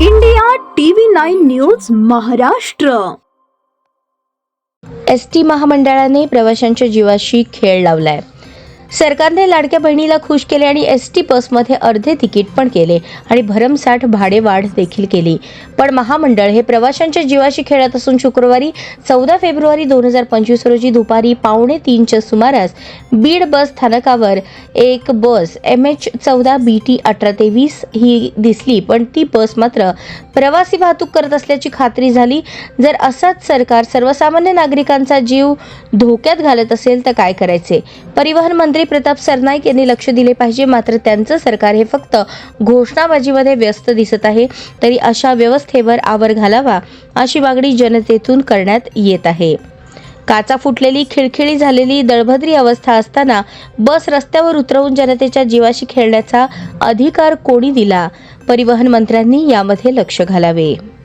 India TV nine news Maharashtra. S T महामंडळाने प्रवाशांच्या जीवाशी खेळ लावलाय. सरकारने लाडक्या बहिणीला खुश केले आणि एस टी बसमध्ये अर्धे तिकीट पण केले आणि भरमसाठ भाडेवाढ देखील केली. पण महामंडळ हे प्रवाशांच्या जीवाशी खेळत असून शुक्रवारी चौदा फेब्रुवारी दोन हजार पंचवीस रोजी दुपारी पावणे तीनच्या सुमारास बीड बस स्थानकावर एक बस एम एच चौदा बी टी अठरा तेवीस ही दिसली पण ती बस मात्र प्रवासी वाहतूक करत असल्याची खात्री झाली. जर असंच सरकार सर्वसामान्य नागरिकांचा जीव धोक्यात घालत असेल तर काय करायचे? परिवहन मंत्री मंत्री प्रताप सरनाईक यांनी लक्ष दिले पाहिजे. मात्र त्यांचं सरकार हे फक्त घोषणाबाजीमध्ये व्यस्त दिसत आहे. तरी अशा व्यवस्थेवर आवर घालावा अशी मागणी जनतेतून करण्यात येत आहे. काचा फुटलेली खिळखिळी झालेली दळभद्री अवस्था असताना बस रस्त्यावर उतरवून जनतेच्या जीवाशी खेळण्याचा अधिकार कोणी दिला? परिवहन मंत्र्यांनी यामध्ये लक्ष घालावे.